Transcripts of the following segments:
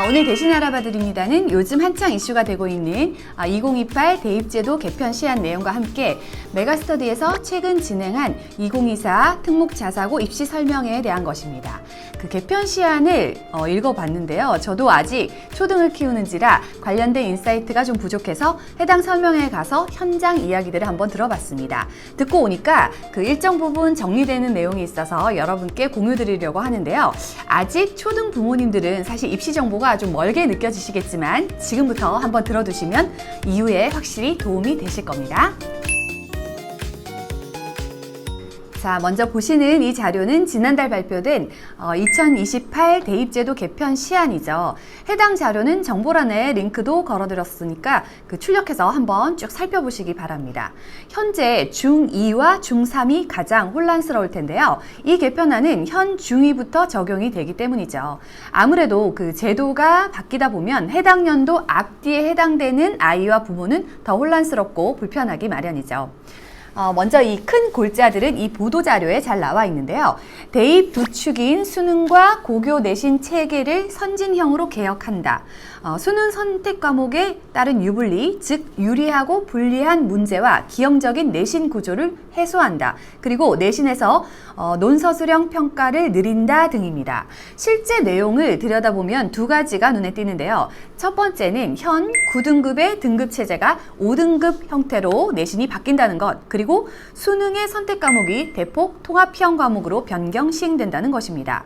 아, 오늘 대신 알아봐 드립니다는 요즘 한창 이슈가 되고 있는 아, 2028 대입제도 개편 시한 내용과 함께 메가스터디에서 최근 진행한 2024 특목 자사고 입시 설명회에 대한 것입니다. 그 개편 시한을 어, 읽어봤는데요. 저도 아직 초등을 키우는지라 관련된 인사이트가 좀 부족해서 해당 설명회에 가서 현장 이야기들을 한번 들어봤습니다. 듣고 오니까 그 일정 부분 정리되는 내용이 있어서 여러분께 공유 드리려고 하는데요. 아직 초등 부모님들은 사실 입시 정보가 좀 멀게 느껴지시겠지만 지금부터 한번 들어두시면 이후에 확실히 도움이 되실 겁니다. 자, 먼저 보시는 이 자료는 지난달 발표된 어, 2028 대입제도 개편 시안이죠. 해당 자료는 정보란에 링크도 걸어드렸으니까 그 출력해서 한번 쭉 살펴보시기 바랍니다. 현재 중2와 중3이 가장 혼란스러울 텐데요. 이 개편안은 현 중2부터 적용이 되기 때문이죠. 아무래도 그 제도가 바뀌다 보면 해당 연도 앞뒤에 해당되는 아이와 부모는 더 혼란스럽고 불편하기 마련이죠. 어, 먼저 이 큰 골자들은 이 보도 자료에 잘 나와 있는데요. 대입 두 축인 수능과 고교 내신 체계를 선진형으로 개혁한다. 어, 수능 선택 과목에 따른 유불리, 즉 유리하고 불리한 문제와 기형적인 내신 구조를 해소한다. 그리고 내신에서 어, 논서술형 평가를 늘린다 등입니다. 실제 내용을 들여다보면 두 가지가 눈에 띄는데요. 첫 번째는 현 9등급의 등급 체제가 5등급 형태로 내신이 바뀐다는 것, 그리고 수능의 선택 과목이 대폭 통합형 과목으로 변경 시행된다는 것입니다.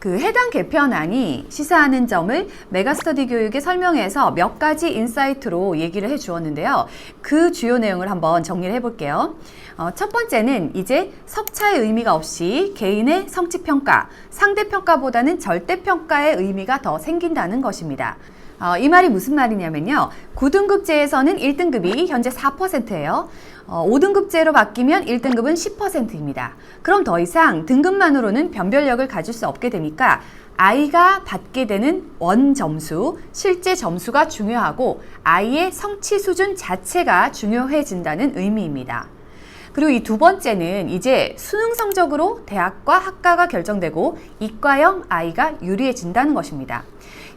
그 해당 개편안이 시사하는 점을 메가스터디 교육에 설명해서 몇 가지 인사이트로 얘기를 해 주었는데요. 그 주요 내용을 한번 정리를 해 볼게요. 어, 첫 번째는 이제 석차의 의미가 없이 개인의 성취평가, 상대평가보다는 절대평가의 의미가 더 생긴다는 것입니다. 어, 이 말이 무슨 말이냐면요. 9등급제에서는 1등급이 현재 4%예요. 어, 5등급제로 바뀌면 1등급은 10%입니다. 그럼 더 이상 등급만으로는 변별력을 가질 수 없게 되니까 아이가 받게 되는 원 점수, 실제 점수가 중요하고 아이의 성취 수준 자체가 중요해진다는 의미입니다. 그리고 이 두 번째는 이제 수능 성적으로 대학과 학과가 결정되고 이과형 아이가 유리해진다는 것입니다.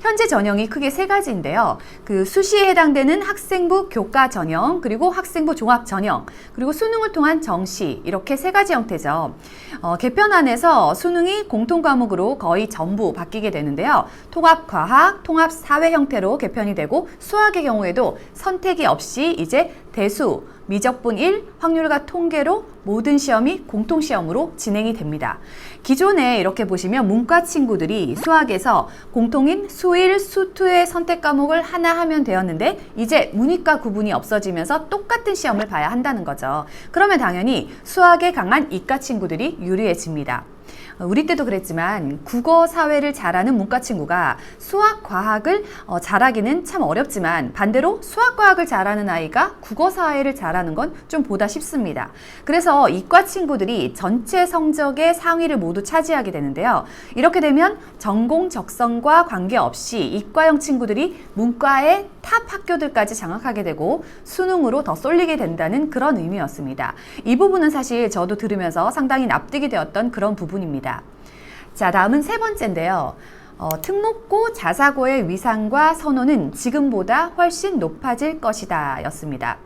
현재 전형이 크게 세 가지인데요. 그 수시에 해당되는 학생부 교과 전형, 그리고 학생부 종합 전형, 그리고 수능을 통한 정시 이렇게 세 가지 형태죠. 어, 개편안에서 수능이 공통 과목으로 거의 전부 바뀌게 되는데요. 통합 과학, 통합 사회 형태로 개편이 되고 수학의 경우에도 선택이 없이 이제 대수, 미적분 1, 확률과 통계로 모든 시험이 공통 시험으로 진행이 됩니다. 기존에 이렇게 보시면 문과 친구들이 수학에서 공통인 수일, 수투의 선택 과목을 하나 하면 되었는데 이제 문이과 구분이 없어지면서 똑같은 시험을 봐야 한다는 거죠. 그러면 당연히 수학에 강한 이과 친구들이 유리해집니다. 우리 때도 그랬지만 국어 사회를 잘하는 문과 친구가 수학 과학을 어, 잘하기는 참 어렵지만 반대로 수학 과학을 잘하는 아이가 국어 사회를 잘하는 건 좀 보다 쉽습니다. 그래서 이과 친구들이 전체 성적의 상위를 모두 차지하게 되는데요. 이렇게 되면 전공 적성과 관계없이 이과형 친구들이 문과의 탑 학교들까지 장악하게 되고 수능으로 더 쏠리게 된다는 그런 의미였습니다. 이 부분은 사실 저도 들으면서 상당히 납득이 되었던 그런 부분입니다. 자, 다음은 세 번째인데요. 어, 특목고 자사고의 위상과 선호는 지금보다 훨씬 높아질 것이다 였습니다.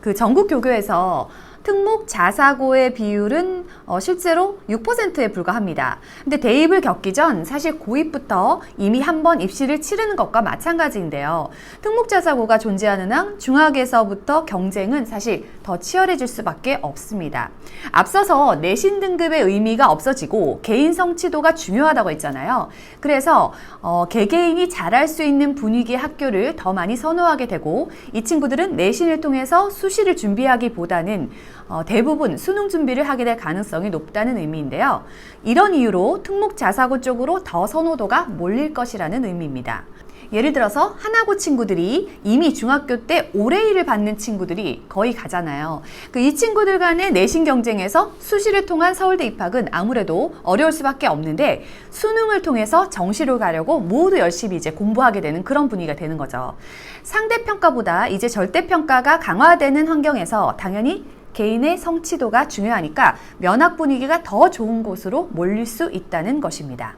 그 전국 교교에서 특목 자사고의 비율은 어, 실제로 6%에 불과합니다. 근데 대입을 겪기 전 사실 고2부터 이미 한 번 입시를 치르는 것과 마찬가지인데요. 특목 자사고가 존재하는 한 중학에서부터 경쟁은 사실 더 치열해질 수밖에 없습니다. 앞서서 내신 등급의 의미가 없어지고 개인 성취도가 중요하다고 했잖아요. 그래서 어, 개개인이 잘할 수 있는 분위기의 학교를 더 많이 선호하게 되고 이 친구들은 내신을 통해서 수시를 준비하기보다는 어, 대부분 수능 준비를 하게 될 가능성이 높다는 의미인데요. 이런 이유로 특목 자사고 쪽으로 더 선호도가 몰릴 것이라는 의미입니다. 예를 들어서 하나고 친구들이 이미 중학교 때 올해 일을 받는 친구들이 거의 가잖아요. 그 이 친구들 간의 내신 경쟁에서 수시를 통한 서울대 입학은 아무래도 어려울 수밖에 없는데 수능을 통해서 정시로 가려고 모두 열심히 이제 공부하게 되는 그런 분위기가 되는 거죠. 상대평가보다 이제 절대평가가 강화되는 환경에서 당연히 개인의 성취도가 중요하니까 면학 분위기가 더 좋은 곳으로 몰릴 수 있다는 것입니다.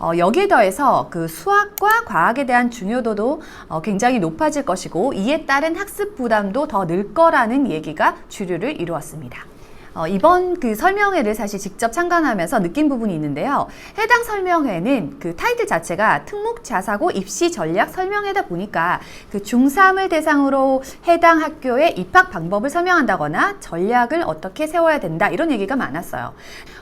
어, 여기에 더해서 그 수학과 과학에 대한 중요도도 어, 굉장히 높아질 것이고 이에 따른 학습 부담도 더 늘 거라는 얘기가 주류를 이루었습니다. 어, 이번 그 설명회를 사실 직접 참관하면서 느낀 부분이 있는데요. 해당 설명회는 그 타이틀 자체가 특목 자사고 입시 전략 설명회다 보니까 그 중3을 대상으로 해당 학교의 입학 방법을 설명한다거나 전략을 어떻게 세워야 된다 이런 얘기가 많았어요.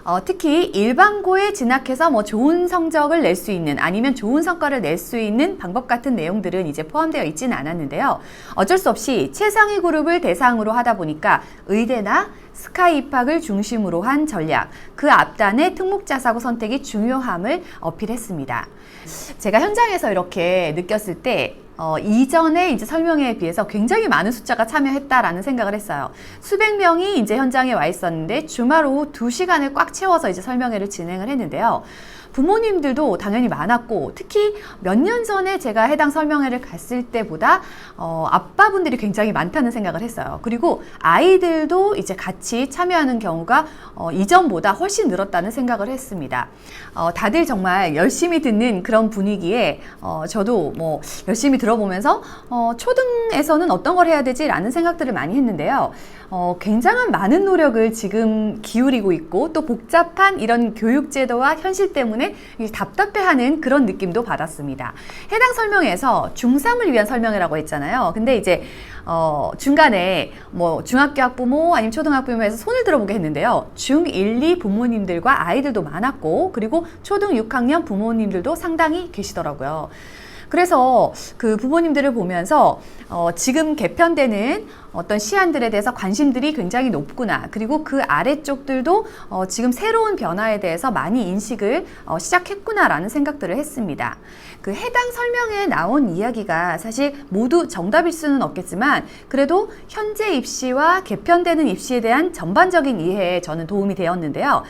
어, 특히 일반고에 진학해서 뭐 좋은 성적을 낼 수 있는 아니면 좋은 성과를 낼 수 있는 방법 같은 내용들은 이제 포함되어 있지는 않았는데요. 어쩔 수 없이 최상위 그룹을 대상으로 하다 보니까 의대나 스카이 입학을 중심으로 한 전략, 그 앞단의 특목자 사고 선택이 중요함을 어필했습니다. 제가 현장에서 이렇게 느꼈을 때 어, 이전에 이제 설명회에 비해서 굉장히 많은 숫자가 참여했다라는 생각을 했어요. 수백 명이 이제 현장에 와 있었는데 주말 오후 두시간을꽉 채워서 이제 설명회를 진행을 했는데요. 부모님들도 당연히 많았고 특히 몇 년 전에 제가 해당 설명회를 갔을 때보다 어, 아빠분들이 굉장히 많다는 생각을 했어요. 그리고 아이들도 이제 같이 참여하는 경우가 어, 이전보다 훨씬 늘었다는 생각을 했습니다. 어, 다들 정말 열심히 듣는 그런 분위기에 어, 저도 뭐 열심히 들어보면서 어, 초등에서는 어떤 걸 해야 되지라는 생각들을 많이 했는데요. 어, 굉장한 많은 노력을 지금 기울이고 있고 또 복잡한 이런 교육제도와 현실 때문에 답답해하는 그런 느낌도 받았습니다. 해당 설명에서 중3을 위한 설명이라고 했잖아요. 근데 이제 어, 중간에 뭐 중학교 학부모 아니면 초등학부모에서 손을 들어보게 했는데요. 중1, 2 부모님들과 아이들도 많았고 그리고 초등 6학년 부모님들도 상당히 계시더라고요. 그래서 그 부모님들을 보면서 어, 지금 개편되는 어떤 시안들에 대해서 관심들이 굉장히 높구나. 그리고 그 아래쪽들도 어, 지금 새로운 변화에 대해서 많이 인식을 어, 시작했구나라는 생각들을 했습니다. 그 해당 설명에 나온 이야기가 사실 모두 정답일 수는 없겠지만 그래도 현재 입시와 개편되는 입시에 대한 전반적인 이해에 저는 도움이 되었는데요.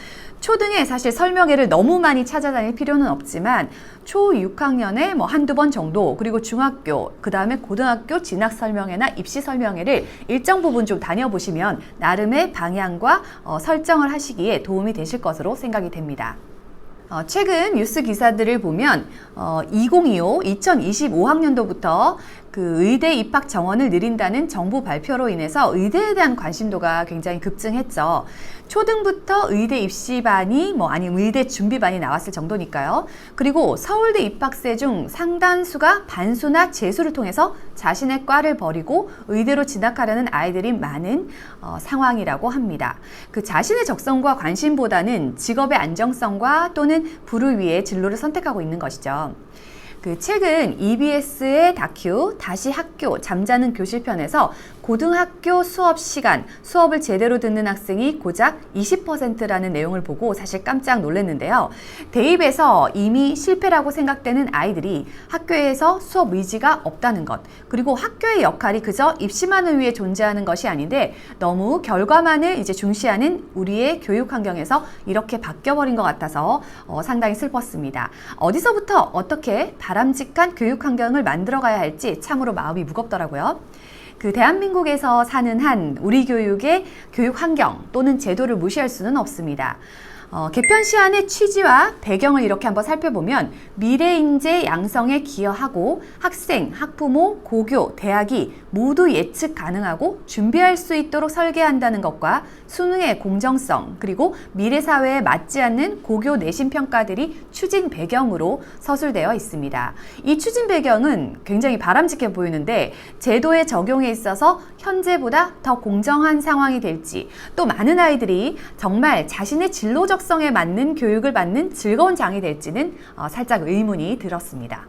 초등에 사실 설명회를 너무 많이 찾아다닐 필요는 없지만 초 6학년에 뭐 한두 번 정도 그리고 중학교 그 다음에 고등학교 진학 설명회나 입시 설명회를 일정 부분 좀 다녀보시면 나름의 방향과 어, 설정을 하시기에 도움이 되실 것으로 생각이 됩니다. 어, 최근 뉴스 기사들을 보면 어, 2025, 2025학년도부터 그 의대 입학 정원을 늘린다는 정부 발표로 인해서 의대에 대한 관심도가 굉장히 급증했죠. 초등부터 의대 입시반이 뭐 아니면 의대 준비반이 나왔을 정도니까요. 그리고 서울대 입학생 중 상당수가 반수나 재수를 통해서 자신의 과를 버리고 의대로 진학하려는 아이들이 많은 어, 상황이라고 합니다. 그 자신의 적성과 관심보다는 직업의 안정성과 또는 부를 위해 진로를 선택하고 있는 것이죠. 그 최근 EBS의 다큐 다시 학교 잠자는 교실편에서 고등학교 수업 시간 수업을 제대로 듣는 학생이 고작 20%라는 내용을 보고 사실 깜짝 놀랐는데요. 대입에서 이미 실패라고 생각되는 아이들이 학교에서 수업 의지가 없다는 것 그리고 학교의 역할이 그저 입시만을 위해 존재하는 것이 아닌데 너무 결과만을 이제 중시하는 우리의 교육 환경에서 이렇게 바뀌어버린 것 같아서 어, 상당히 슬펐습니다. 어디서부터 어떻게 바람직한 교육 환경을 만들어 가야 할지 참으로 마음이 무겁더라고요. 그 대한민국에서 사는 한 우리 교육의 교육 환경 또는 제도를 무시할 수는 없습니다. 어, 개편 시안의 취지와 배경을 이렇게 한번 살펴보면 미래 인재 양성에 기여하고 학생, 학부모, 고교, 대학이 모두 예측 가능하고 준비할 수 있도록 설계한다는 것과 수능의 공정성 그리고 미래 사회에 맞지 않는 고교 내신 평가들이 추진 배경으로 서술되어 있습니다. 이 추진 배경은 굉장히 바람직해 보이는데 제도의 적용에 있어서 현재보다 더 공정한 상황이 될지 또 많은 아이들이 정말 자신의 진로적 적성에 맞는 교육을 받는 즐거운 장이 될지는 어, 살짝 의문이 들었습니다.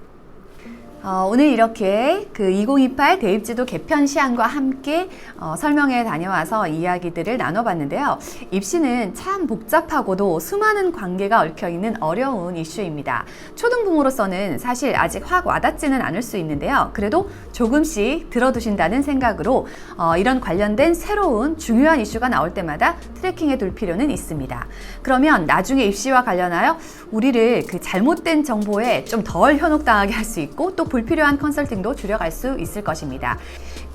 어, 오늘 이렇게 그 2028 대입제도 개편 시안과 함께 어, 설명회 다녀와서 이야기들을 나눠봤는데요. 입시는 참 복잡하고도 수많은 관계가 얽혀있는 어려운 이슈입니다. 초등부모로서는 사실 아직 확 와닿지는 않을 수 있는데요. 그래도 조금씩 들어두신다는 생각으로 어, 이런 관련된 새로운 중요한 이슈가 나올 때마다 트래킹해 둘 필요는 있습니다. 그러면 나중에 입시와 관련하여 우리를 그 잘못된 정보에 좀 덜 현혹당하게 할 수 있고 또 불필요한 컨설팅도 줄여갈 수 있을 것입니다.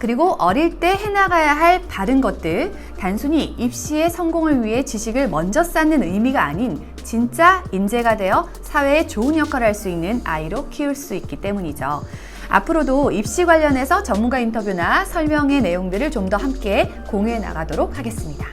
그리고 어릴 때 해나가야 할 바른 것들, 단순히 입시의 성공을 위해 지식을 먼저 쌓는 의미가 아닌 진짜 인재가 되어 사회에 좋은 역할을 할 수 있는 아이로 키울 수 있기 때문이죠. 앞으로도 입시 관련해서 전문가 인터뷰나 설명의 내용들을 좀 더 함께 공유해 나가도록 하겠습니다.